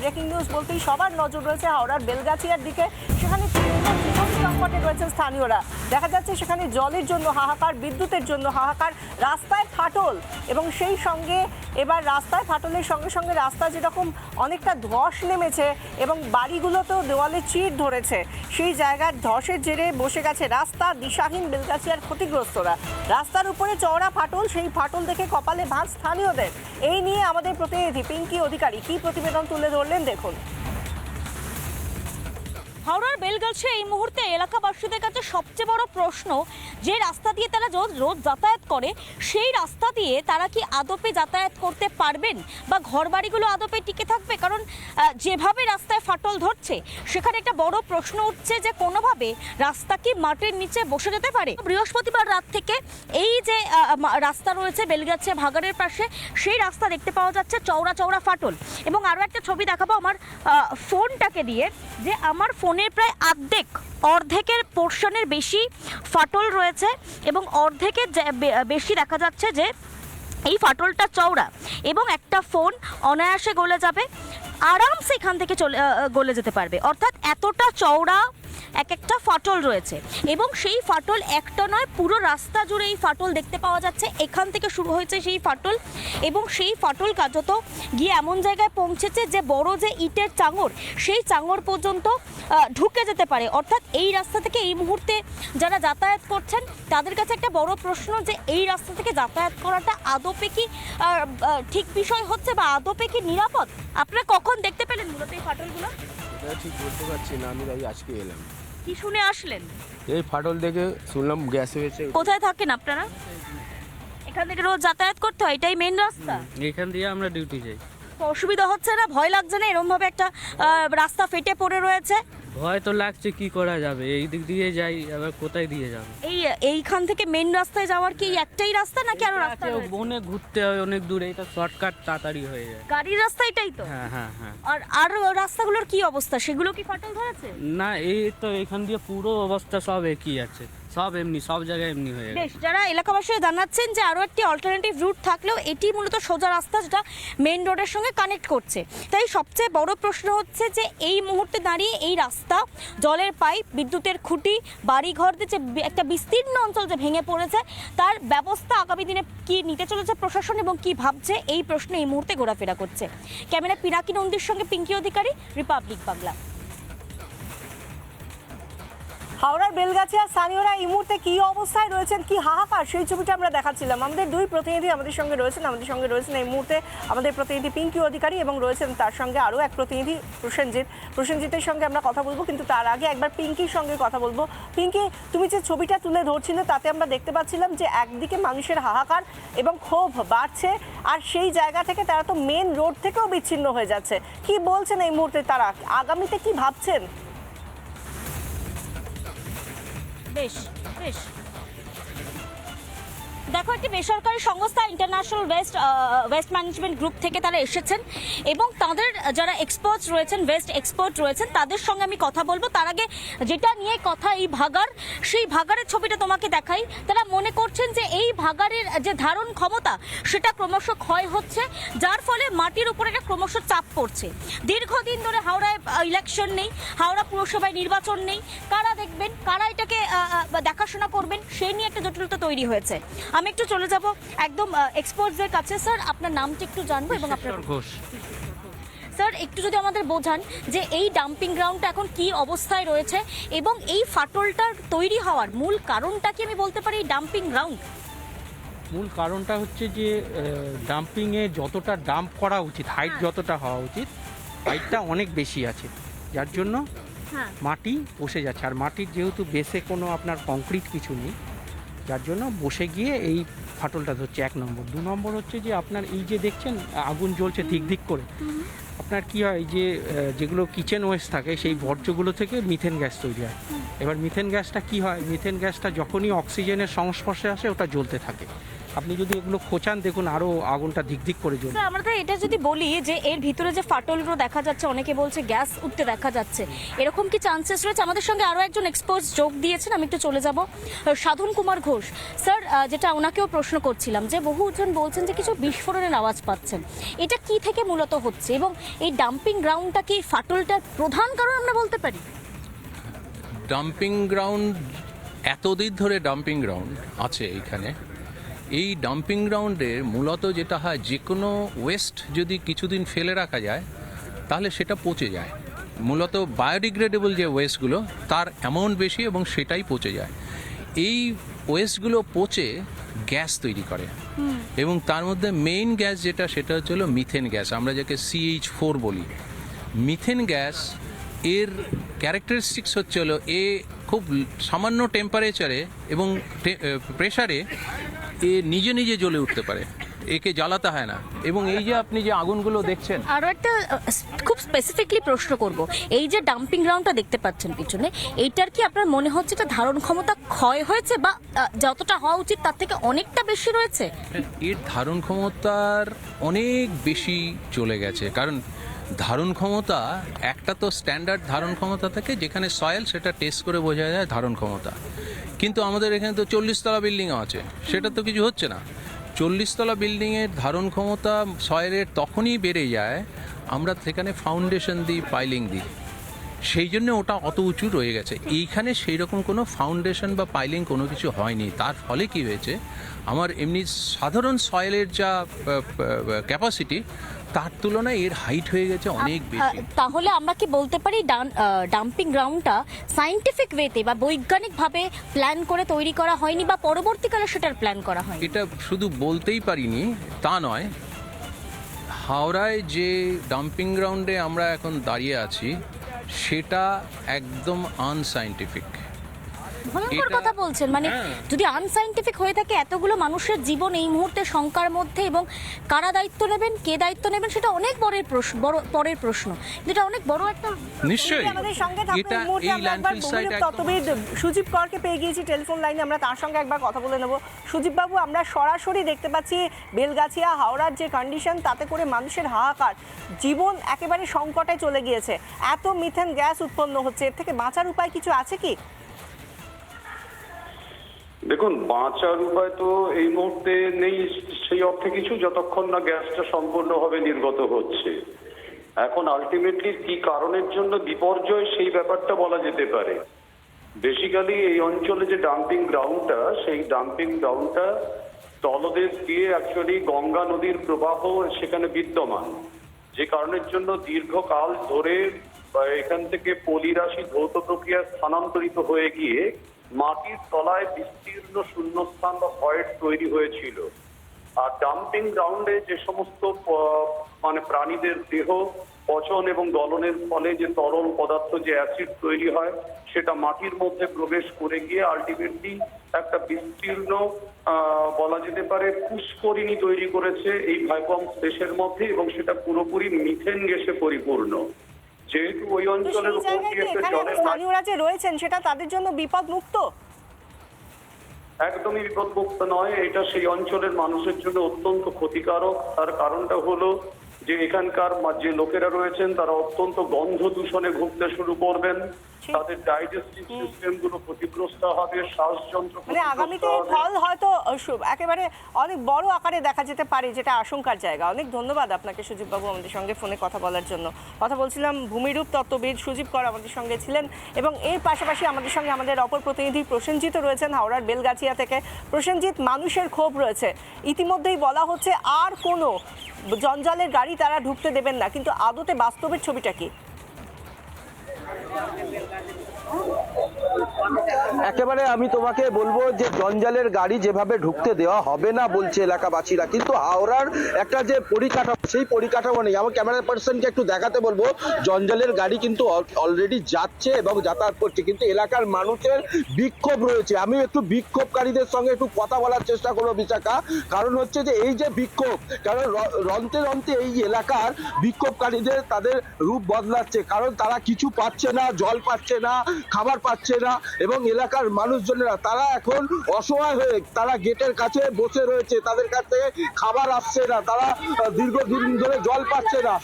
Breaking news বলতেই সবার নজর রয়েছে হাওড়ার বেলগাছিয়ার দিকে। সেখানে সংকটে রয়েছেন স্থানীয়রা। দেখা যাচ্ছে সেখানে জলের জন্য হাহাকার, বিদ্যুতের জন্য হাহাকার, রাস্তায় ফাটল। এবং সেই সঙ্গে এবার রাস্তায় ফাটলের সঙ্গে সঙ্গে রাস্তা যেরকম অনেকটা ধস নেমেছে এবং বাড়িগুলোতেও দেওয়ালে চিড় ধরেছে, সেই জায়গার ধসের জেরে বসে গেছে রাস্তা দিশাহীন বেলগাছিয়ার ক্ষতিগ্রস্তরা। রাস্তার উপরে চওড়া ফাটল, সেই ফাটল দেখে কপালে ভাঁজ স্থানীয়দের। এই নিয়ে আমাদের প্রতিনিধি পিঙ্কি অধিকারী কি প্রতিবেদন তুলে ধরলেন দেখুন। হাওড়ার বেলগাছে এই মুহূর্তে এলাকাবাসীদের কাছে সবচেয়ে বড় প্রশ্ন, যে রাস্তা দিয়ে তারা রোজ যাতায়াত করে, সেই রাস্তা দিয়ে তারা কি আদপে যাতায়াত করতে পারবেন? বা ঘরবাড়িগুলো আদপে টিকে থাকবে? কারণ যেভাবে রাস্তায় ফাটল ধরছে, সেখানে একটা বড় প্রশ্ন উঠছে যে কোনোভাবে রাস্তা কি মাটির নিচে বসে যেতে পারে? বৃহস্পতিবার রাত থেকে এই যে রাস্তা রয়েছে বেলগাছিয়া ভাগাড়ের পাশে, সেই রাস্তা দেখতে পাওয়া যাচ্ছে চওড়া চওড়া ফাটল। এবং আরও একটা ছবি দেখাবো আমার ফোনটাকে দিয়ে, যে আমার ফোনের প্রায় অর্ধেক অর্ধেকের পোর্শনের বেশি ফাটল রয়েছে এবং অর্ধেকের বেশি দেখা যাচ্ছে যে, এই ফাটলটা চওড়া এবং একটা ফোন অনায়াসে গলে যাবে, আরামসে এখান থেকে চলে গলে যেতে পারবে। অর্থাৎ এতটা চওড়া এক একটা ফাটল রয়েছে। এবং সেই ফাটল একটা নয়, পুরো রাস্তা জুড়ে এই ফাটল দেখতে পাওয়া যাচ্ছে। এখান থেকে শুরু হয়েছে সেই ফাটল। এবং সেই ফাটল কার্যত গিয়ে এমন জায়গায় পৌঁছেছে যে বড় যে ইটের চাঙর সেই চাঙর পর্যন্ত ঢুকে যেতে পারে। অর্থাৎ এই রাস্তা থেকে এই মুহূর্তে যারা যাতায়াত করছেন, তাদের কাছে একটা বড় প্রশ্ন যে এই রাস্তা থেকে যাতায়াত করাটা আদপে কি ঠিক বিষয় হচ্ছে বা আদপে কি নিরাপদ? আপনারা কখন দেখতে পেলেন মূলত এই ফাটলগুলো? ঠিক বলতে পারছি না, আমি আজকে এলাম। কি শুনে আসলেন? এই ফাটল দেখে শুনলাম গ্যাস হয়েছে। কোথায় থাকেন আপনারা? এখান থেকে রোজ যাতায়াত করতে হয় এটাই মেন রাস্তা? এখান দিয়ে আমরা ডিউটি যাই। অসুবিধা হচ্ছে না? ভয় লাগছে না? এরকম ভাবে একটা আহ, রাস্তা ফেটে পড়ে রয়েছে? ভয় তো লাগছে কি করা যাবে? এই দিক দিয়ে যাই আবার কোথায় দিয়ে যাবে? এই এইখান থেকে মেন রাস্তায় যাওয়ার কি একটাই রাস্তা নাকি আরও রাস্তা আছে, রয়েছে? বনে ঘুরতে হয় অনেক দূরে এটা শর্টকাট তাড়াতাড়ি হয়ে যায়। গাড়ির রাস্তা এটাই তো? হ্যাঁ হ্যাঁ হ্যাঁ। আর আর রাস্তাগুলোর কি অবস্থা? সেগুলো কি ফাটল ধরেছে? না এই তো এখান দিয়ে পুরো অবস্থা সব একই আছে। সব এমনি, সব জায়গায় এমনি হয়ে গেছে। বেশ, যারা এলাকাবাসী জানাচ্ছেন যে আরও একটি অল্টারনেটিভ রুট থাকলেও এটি মূলত সোজা রাস্তা যেটা মেন রোডের সঙ্গে কানেক্ট করছে। তাই সবচেয়ে বড় প্রশ্ন হচ্ছে যে এই মুহূর্তে দাঁড়িয়ে এই রাস্তা, জলের পাইপ বিদ্যুতের খুঁটি, বাড়িঘর যে একটা বিস্তীর্ণ অঞ্চল যে ভেঙে পড়েছে, তার ব্যবস্থা আগামী দিনে কি নিতে চলেছে প্রশাসন এবং কি ভাবছে, এই প্রশ্ন এই মুহূর্তে ঘোরাফেরা করছে। ক্যামেরা পিনাকি নন্দীর সঙ্গে পিঙ্কি অধিকারী রিপাবলিক বাংলা হাওড়ার বেলগাছিয়া স্থানীয়রা এই মুহূর্তে কি অবস্থায় রয়েছেন, কি হাহাকার? সেই ছবিটা আমরা দেখাচ্ছিলাম। আমাদের দুই প্রতিনিধি আমাদের সঙ্গে রয়েছেন। আমাদের সঙ্গে রয়েছেন এই মুহূর্তে আমাদের প্রতিনিধি পিঙ্কি অধিকারী এবং রয়েছেন তার সঙ্গে আরও এক প্রতিনিধি, প্রসেনজিৎ। প্রসেনজিতের সঙ্গে আমরা কথা বলব, কিন্তু তার আগে একবার পিঙ্কির সঙ্গে কথা বলব। পিঙ্কি, তুমি যে ছবিটা তুলে ধরছিলে, তাতে আমরা দেখতে পাচ্ছিলাম যে একদিকে মানুষের হাহাকার এবং ক্ষোভ বাড়ছে, আর সেই জায়গা থেকে তারা তো মেন রোড থেকেও বিচ্ছিন্ন হয়ে যাচ্ছে। কি বলছেন এই মুহূর্তে তারা? আগামীতে কি ভাবছেন? বেশ বেশ দেখো, একটি বেসরকারি সংস্থা international waste waste management group থেকে তারা এসেছেন এবং তাদের যারা এক্সপার্টস রয়েছেন ওয়েস্ট এক্সপার্ট রয়েছেন, তাদের সঙ্গে আমি কথা বলব। তার আগে যেটা নিয়ে কথা এই ভাগার সেই ভাগারের ছবিটা তোমাকে দেখাই। তারা মনে করছেন যে এই ভাগারের যে ধারণ ক্ষমতা, সেটা ক্রমশ ক্ষয় হচ্ছে, যার ফলে মাটির উপরে একটা ক্রমশ চাপ পড়ছে। দীর্ঘদিন ধরে হাওড়ায় ইলেকশন নেই, হাওড়া পুরসভায় নির্বাচন নেই। কারা দেখবেন, কারা এটাকে দেখাশোনা করবেন সেই নিয়ে একটা জটিলতা তৈরি হয়েছে। আমি একটু চলে যাব। একদম এক্সপোর্টসদের কাছে। স্যার আপনার নামটা একটু জানব এবং আপনার ঘোষ। স্যার একটু যদি আমাদের বোঝান যে এই ডাম্পিং গ্রাউন্ডটা এখন কি অবস্থায় রয়েছে এবং এই ফাটলটার তৈরি হওয়ার মূল কারণটা কি আমি বলতে পারি এই ডাম্পিং গ্রাউন্ড মূল কারণটা হচ্ছে যে ডাম্পিংয়ে যতটা ডাম্প করা উচিত হাইট যতটা হওয়া উচিত হাইটটা অনেক বেশি আছে। যার জন্য হ্যাঁ। মাটি বসে যাচ্ছে। আর মাটির যেহেতু বেসে কোনো আপনার কংক্রিট কিছু নেই যার জন্য বসে গিয়ে এই ফাটলটা ধরছে এক নম্বর। দু নম্বর হচ্ছে যে আপনার এই যে দেখছেন আগুন জ্বলছে ধিক ধিক করে। আপনার কি হয় যে যেগুলো কিচেন ওয়েস্ট থাকে সেই বর্জ্যগুলো থেকে মিথেন গ্যাস তৈরি হয়। এবার মিথেন গ্যাসটা কি হয়? মিথেন গ্যাসটা যখনই অক্সিজেনের সংস্পর্শে আসে ওটা জ্বলতে থাকে। আপনি যদি এগুলো খোঁচান দেখুন আরও আগুনটা ধিক ধিক করে জ্বলবে। আমরা তো এটা যদি বলি যে এর ভিতরে যে ফাটলগুলো দেখা যাচ্ছে অনেকে বলছে গ্যাস উঠতে দেখা যাচ্ছে। এরকম কি চান্সেস রয়েছে? আমাদের সঙ্গে আরও একজন এক্সপোজ যোগ দিয়েছেন আমি একটু চলে যাব। সাধন কুমার ঘোষ। স্যার যেটা ওনাকেও প্রশ্ন করছিলাম যে বহুজন বলছেন যে কিছু বিস্ফোরণের আওয়াজ পাচ্ছেন। এটা কি থেকে মূলত হচ্ছে? এবং এই ডাম্পিং গ্রাউন্ডটা কি ফাটলটার প্রধান কারণ আমরা বলতে পারি? ডাম্পিং গ্রাউন্ড এতদিন ধরে ডাম্পিং গ্রাউন্ড আছে এইখানে। এই ডাম্পিং গ্রাউন্ডের মূলত যেটা হয় যে কোনো ওয়েস্ট যদি কিছুদিন ফেলে রাখা যায় তাহলে সেটা পচে যায়। মূলত বায়োডিগ্রেডেবল যে ওয়েস্টগুলো তার অ্যামাউন্ট বেশি এবং সেটাই পচে যায়। এই ওয়েস্টগুলো পচে গ্যাস তৈরি করে। এবং তার মধ্যে মেইন গ্যাস যেটা সেটা হচ্ছে হলো মিথেন গ্যাস আমরা যাকে সিএইচ ফোর বলি। মিথেন গ্যাস এর ক্যারেক্টারিস্টিক্স হচ্ছে হলো এ খুব সামান্য টেম্পারেচারে এবং প্রেশারে এ নিজে নিজে জ্বলে উঠতে পারে। একে জ্বালাতে হয় না। এবং এই যে আপনি যে আগুনগুলো দেখছেন। আরও একটা খুব স্পেসিফিকলি প্রশ্ন করব। এই যে ডাম্পিং গ্রাউন্ডটা দেখতে পাচ্ছেন পিছনে এইটার কি আপনার মনে হচ্ছে এটা ধারণ ক্ষমতা ক্ষয় হয়েছে বা যতটা হওয়া উচিত তার থেকে অনেকটা বেশি রয়েছে? এর ধারণ ক্ষমতার অনেক বেশি চলে গেছে। কারণ ধারণ ক্ষমতা, একটা তো স্ট্যান্ডার্ড ধারণ ক্ষমতা থাকে, যেখানে সয়েল সেটা টেস্ট করে বোঝা যায় ধারণ ক্ষমতা। কিন্তু আমাদের এখানে তো চল্লিশতলা বিল্ডিংও আছে, সেটা তো কিছু হচ্ছে না। চল্লিশতলা বিল্ডিংয়ের ধারণ ক্ষমতা সয়েলের তখনই বেড়ে যায়, আমরা সেখানে ফাউন্ডেশন দিই পাইলিং দিই। সেই জন্য ওটা অত উঁচু রয়ে গেছে। এইখানে সেই রকম কোনো ফাউন্ডেশন বা পাইলিং কোনো কিছু হয়নি। তার ফলে কি হয়েছে? আমার এমনি সাধারণ সয়েলের যা ক্যাপাসিটি তার তুলনায় এর হাইট হয়ে গেছে অনেক বেশি। তাহলে আমরা কি বলতে পারি ডাম্পিং গ্রাউন্ডটা সাইন্টিফিক ওয়েতে বা বৈজ্ঞানিকভাবে প্ল্যান করে তৈরি করা হয়নি বা পরবর্তীকালে সেটার প্ল্যান করা হয় এটা শুধু বলতেই পারিনি তা নয় হাওড়ায় যে ডাম্পিং গ্রাউন্ডে আমরা এখন দাঁড়িয়ে আছি সেটা একদম আনসাইন্টিফিক ভয়ঙ্কর কথা বলছেন। মানে হ্যাঁ। যদি আনসাইন্টিফিক হয়ে থাকে এতগুলো মানুষের জীবন এই মুহূর্তে শঙ্কার মধ্যে এবং কারা দায়িত্ব নেবেন কে দায়িত্ব নেবেন সেটা অনেক বড়ের প্রশ্ন বড় পরের প্রশ্ন। যেটা অনেক বড় একটা নিশ্চয়ই। আমাদের সঙ্গে থাকবেন মুহূর্তে আমরা একবার বহুরূপ তত্ত্ববিদ সুজিব করকে পেয়ে গিয়েছি টেলিফোন লাইনে আমরা তার সঙ্গে একবার কথা বলে নেব। সুজিব বাবু আমরা সরাসরি দেখতে পাচ্ছি বেলগাছিয়া হাওড়ার যে কন্ডিশন তাতে করে মানুষের হাহাকার। জীবন একেবারে সংকটে চলে গিয়েছে। এত মিথেন গ্যাস উৎপন্ন হচ্ছে। এর থেকে বাঁচার উপায় কিছু আছে কি? দেখুন, বাঁচার উপায় তো এই মুহূর্তে নেই, সেই অর্থে কিছু, যতক্ষণ না গ্যাসটা সম্পূর্ণভাবে নির্গত হচ্ছে। এখন আলটিমেটলি কি কারণের জন্য বিপর্যয়, সেই ব্যাপারটা বলা যেতে পারে। বেসিক্যালি এই অঞ্চলে যে ডাম্পিং গ্রাউন্ডটা সেই ডাম্পিং গ্রাউন্ডটা তলদেশ দিয়ে অ্যাকচুয়ালি গঙ্গা নদীর প্রবাহ সেখানে বিদ্যমান। যে কারণের জন্য দীর্ঘকাল ধরে এখান থেকে পলিরাশি ধৌত প্রক্রিয়া স্থানান্তরিত হয়ে গিয়ে মাটির তলায় বিস্তীর্ণ শূন্যস্থান বা ভয়েড তৈরি হয়েছিল। আর ডাম্পিং গ্রাউন্ডে যে সমস্ত মানে প্রাণীদের দেহ, পচন এবং গলনের ফলে যে তরল পদার্থ, যে অ্যাসিড তৈরি হয়, সেটা মাটির মধ্যে প্রবেশ করে গিয়ে আলটিমেটলি একটা বিস্তীর্ণ বলা যেতে পারে, পুষ্করিণী তৈরি করেছে এই ভাইকম দেশের মধ্যে এবং সেটা পুরোপুরি মিথেন গ্যাসে পরিপূর্ণ। যেহেতু ওই অঞ্চলের উপর দিয়ে একটা জলের স্থানীয়রা যে রয়েছেন? সেটা তাদের জন্য বিপদ মুক্ত একদমই বিপদমুক্ত নয়। এটা সেই অঞ্চলের মানুষের জন্য অত্যন্ত ক্ষতিকারক। তার কারণটা হলো যে এখানকার যে লোকেরা রয়েছেন তারা অত্যন্ত গন্ধ দূষণে ভুগতে শুরু করবেন। তাদের ডাইজেস্টিভ সিস্টেমগুলো ক্ষতিগ্রস্ত হবে শ্বাসযন্ত্র মানে আগামীতে ক্ষতিগ্রস্ত ফল হয়তো একেবারে অনেক বড় আকারে দেখা যেতে পারে যেটা আশঙ্কার জায়গা। অনেক ধন্যবাদ আপনাকে সুজিব বাবু আমাদের সঙ্গে ফোনে কথা বলার জন্য। কথা বলছিলাম ভূমিরূপ তত্ত্ববিদ সুজিব কর আমাদের সঙ্গে ছিলেন এবং এর পাশাপাশি আমাদের সঙ্গে আমাদের অপর প্রতিনিধি প্রসেনজিৎ রয়েছেন হাওড়ার বেলগাছিয়া থেকে। প্রসেনজিৎ মানুষের ক্ষোভ রয়েছে। ইতিমধ্যেই বলা হচ্ছে আর কোনো জঞ্জালের গাড়ি তারা ঢুকতে দেবেন না কিন্তু আদতে বাস্তবের ছবিটা কি? একেবারে আমি তোমাকে বলব যে জঞ্জালের গাড়ি যেভাবে ঢুকতে দেওয়া হবে না বলছে এলাকাবাসীরা, কিন্তু হাওড়ার একটা যে পরিকাঠামো সেই পরিকাঠামো নেই। আমার ক্যামেরা পার্সনকে একটু দেখাতে বলব জঞ্জালের গাড়ি কিন্তু অলরেডি যাচ্ছে এবং যাতায়াত করছে কিন্তু এলাকার মানুষের বিক্ষোভ রয়েছে। আমি একটু বিক্ষোভকারীদের সঙ্গে একটু কথা বলার চেষ্টা করব বিশাখা। কারণ হচ্ছে যে এই যে বিক্ষোভ কারণ রন্তে রন্তে এই এলাকার বিক্ষোভকারীদের তাদের রূপ বদলাচ্ছে। কারণ তারা কিছু পাচ্ছে না জল পাচ্ছে না খাবার পাচ্ছে না এবং এলাকার মানুষজনেরা তারা এখন অসহায় হয়ে তারা গেটের কাছে বসে রয়েছে তাদের কাছে খাবার আসছে না তারা আহ, দীর্ঘদিন ধরে জল পাচ্ছে না।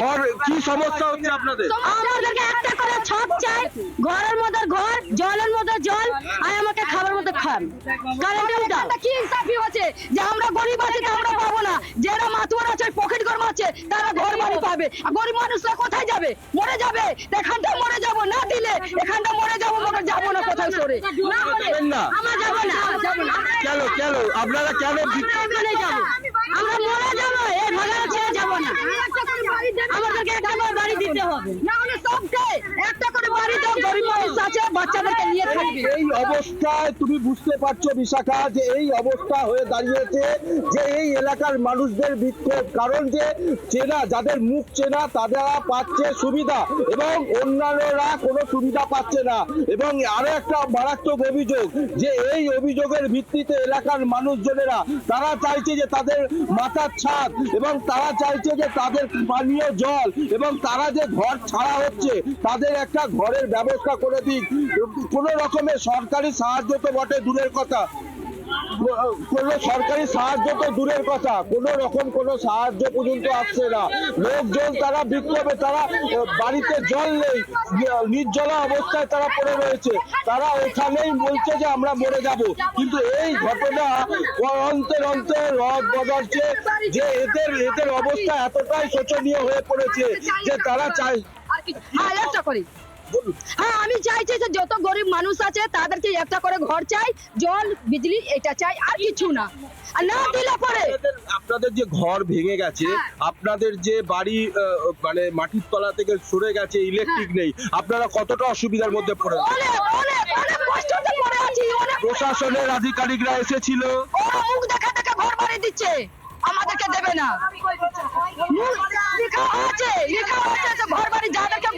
ঘর কি সমস্যা হচ্ছে আপনাদের? আমাদেরকে একটা করে ছাদ চাই ঘরের মধ্যে ঘর জলের মধ্যে জল আর আমাকে খাবার মধ্যে খান কারেন্টের কি ইনসাফি হচ্ছে যে আমরা গরিব আছি তা আমরা পাবো না। যারা মাতুয়ার আছে পকেট গরম আছে তারা ঘর বাড়ি পাবে। আর গরিব মানুষরা কোথায় যাবে? মরে যাবে। এখানটা মরে যাব না দিলে এখানটা মরে যাব মনে যাব না কোথাও সরে। না? আমরা যাব না যাব না। কেন কেন আপনারা কেন আমরা এখানে যাব আমরা মরে যাব এই ছেড়ে যাব না আমাদেরকে একটা করে বাড়ি দিতে হবে না হলে সবকে একটা করে বাড়ি দাও গরিব মানুষ আছে বাচ্চাদেরকে নিয়ে থাকবে এই অবস্থায় তুমি বুঝতে পারছ বিশাখা যে এই অবস্থা হয়ে দাঁড়িয়েছে যে এই এলাকার মানুষদের বিক্ষোভ কারণ যে চেনা যাদের মুখ চেনা তারা পাচ্ছে সুবিধা এবং অন্যান্যরা কোনো সুবিধা পাচ্ছে না এবং আরও একটা মারাত্মক অভিযোগ যে এই অভিযোগের ভিত্তিতে এলাকার মানুষজনেরা, তারা চাইছে যে তাদের মাথার ছাদ এবং তারা চাইছে যে তাদের পানীয় জল এবং তারা যে ঘর ছাড়া হচ্ছে, তাদের একটা ঘরের ব্যবস্থা করে দিক। কোনো রকমের সরকারি সাহায্য তো বটে, দূরের কথা। কোনো সরকারি সাহায্য তো দূরের কথা। কোনো রকম কোনো সাহায্য পর্যন্ত আসছে না। লোকজন তারা বিক্ষোভে, তারা বাড়িতে জল নেই নির্জলা অবস্থায় তারা পড়ে রয়েছে। তারা ওখানেই বলছে যে আমরা মরে যাব। কিন্তু এই ঘটনা অন্তে অন্তে রদ বদলছে যে এদের এদের অবস্থা এতটাই শোচনীয় হয়ে পড়েছে যে তারা চায় আর কি হ্যাঁ হ্যাঁ আমি চাইছি যে যত গরিব মানুষ আছে তাদেরকে একটা করে ঘর চাই জল বিজলি এটা চাই আর কিছু না। আর না দিলে পরে আপনাদের- যে ঘর ভেঙে গেছে হ্যাঁ। আপনাদের যে বাড়ি মানে মাটির তলা থেকে সরে গেছে ইলেকট্রিক নেই আপনারা কতটা অসুবিধার মধ্যে পড়ে প্রশাসনের আধিকারিকরা এসেছিল। মুখ দেখা দেখা ঘর বাড়ি দিচ্ছে। আমাদেরকে দেবে না। মুখ লেখা আছে লেখা আছে ঘর বাড়ি যাদেরকে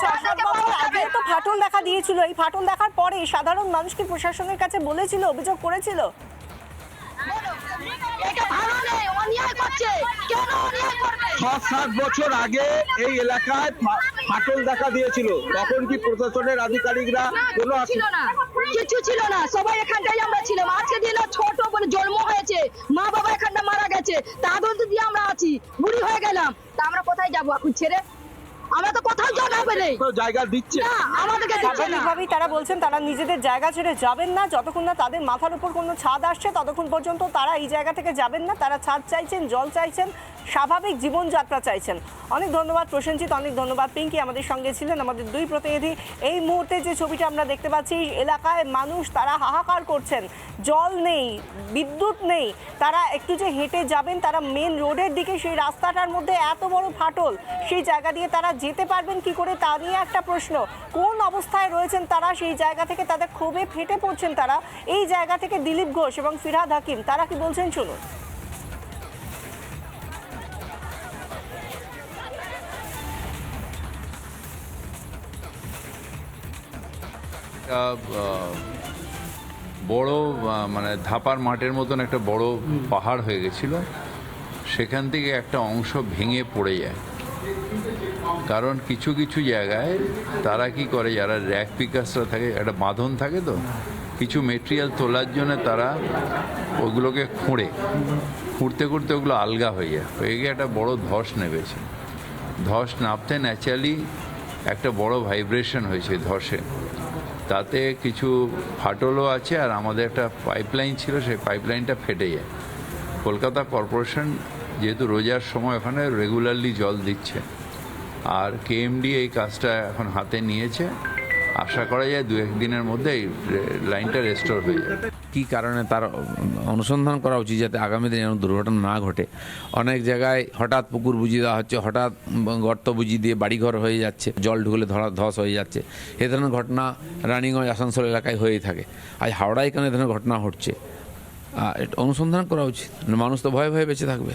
ছ সাত বছর আগে তো ফাটল দেখা দিয়েছিল। এই ফাটল দেখার পরে সাধারণ মানুষ কি প্রশাসনের কাছে বলেছিল অভিযোগ করেছিল। ছ সাত বছর আগে এই এলাকায় ফাটল দেখা দিয়েছিল। তখন কি প্রশাসনের আধিকারিকরা কোনো ছিল না। কিছু ছিল না। সবাই এখানটাই আমরা ছিলাম। আজকে দিন ছোট মানে জন্ম হয়েছে মা বাবা এখানটা মারা গেছে তাদের দিয়ে আমরা আছি বুড়ি হয়ে গেলাম তা আমরা কোথায় যাব? এখন ছেড়ে আমরা তো কোথাও জানাবে নেই। জায়গা দিচ্ছে। না আমাদেরকে দিচ্ছে না। স্বাভাবিকভাবেই তারা বলছেন তারা নিজেদের জায়গা ছেড়ে যাবেন না। যতক্ষণ না তাদের মাথার উপর কোনো ছাদ আসছে ততক্ষণ পর্যন্ত তারা এই জায়গা থেকে যাবেন না। তারা ছাদ চাইছেন জল চাইছেন স্বাভাবিক জীবনযাত্রা চাইছেন। অনেক ধন্যবাদ প্রসেনজিৎ অনেক ধন্যবাদ পিঙ্কি আমাদের সঙ্গে ছিলেন আমাদের দুই প্রতিনিধি। এই মুহূর্তে যে ছবিটা আমরা দেখতে পাচ্ছি এলাকায় মানুষ তারা হাহাকার করছেন। জল নেই বিদ্যুৎ নেই। তারা একটু যে হেঁটে যাবেন তারা মেন রোডের দিকে সেই রাস্তাটার মধ্যে এত বড় ফাটল সেই জায়গা দিয়ে তারা যেতে পারবেন কি করে তা নিয়ে একটা প্রশ্ন। কোন অবস্থায় রয়েছেন তারা? সেই জায়গা থেকে তাদের ক্ষোভে ফেটে পড়ছেন তারা। এই জায়গা থেকে দিলীপ ঘোষ এবং ফিরহাদ হাকিম তারা কি বলছেন শুনুন। বড় মানে ধাপার মাঠের মতন একটা বড় পাহাড় হয়ে গেছিল। সেখান থেকে একটা অংশ ভেঙে পড়ে যায়। কারণ কিছু কিছু জায়গায় তারা কি করে, যারা র্যাক পিকার্সরা থাকে, একটা বাঁধন থাকে তো, কিছু মেটেরিয়াল তোলার জন্য তারা ওগুলোকে খুঁড়ে। খুঁড়তে খুঁড়তে ওগুলো আলগা হয়ে যায়। হয়ে গিয়ে একটা বড় ধস নেমেছে। ধস নামতে ন্যাচারালি একটা বড় ভাইব্রেশন হয়েছে ধসে। তাতে কিছু ফাটলও আছে আর আমাদের একটা পাইপলাইন ছিল, সেই পাইপলাইনটা ফেটে যায়। কলকাতা কর্পোরেশন যেহেতু রোজার সময় ওখানে রেগুলারলি জল দিচ্ছে। আর কেএমডি এই কাজটা এখন হাতে নিয়েছে। আশা করা যায় দু একদিনের মধ্যে এই লাইনটা রেস্টোর হয়ে যাবে। কি কারণে তার অনুসন্ধান করা উচিত যাতে আগামী দিনে যেন দুর্ঘটনা না ঘটে? অনেক জায়গায় হঠাৎ পুকুর বুঝিয়ে দেওয়া হচ্ছে, হঠাৎ গর্ত বুঝিয়ে দিয়ে বাড়িঘর হয়ে যাচ্ছে, জল ঢুকলে ধরা ধস হয়ে যাচ্ছে। এ ধরনের ঘটনা রানিগঞ্জ, আসানসোল এলাকায় হয়েই থাকে। আজ হাওড়ায় কেন এ ধরনের ঘটনা ঘটছে? অনুসন্ধান করা উচিত। মানুষ তো ভয়ে ভয়ে বেঁচে থাকবে।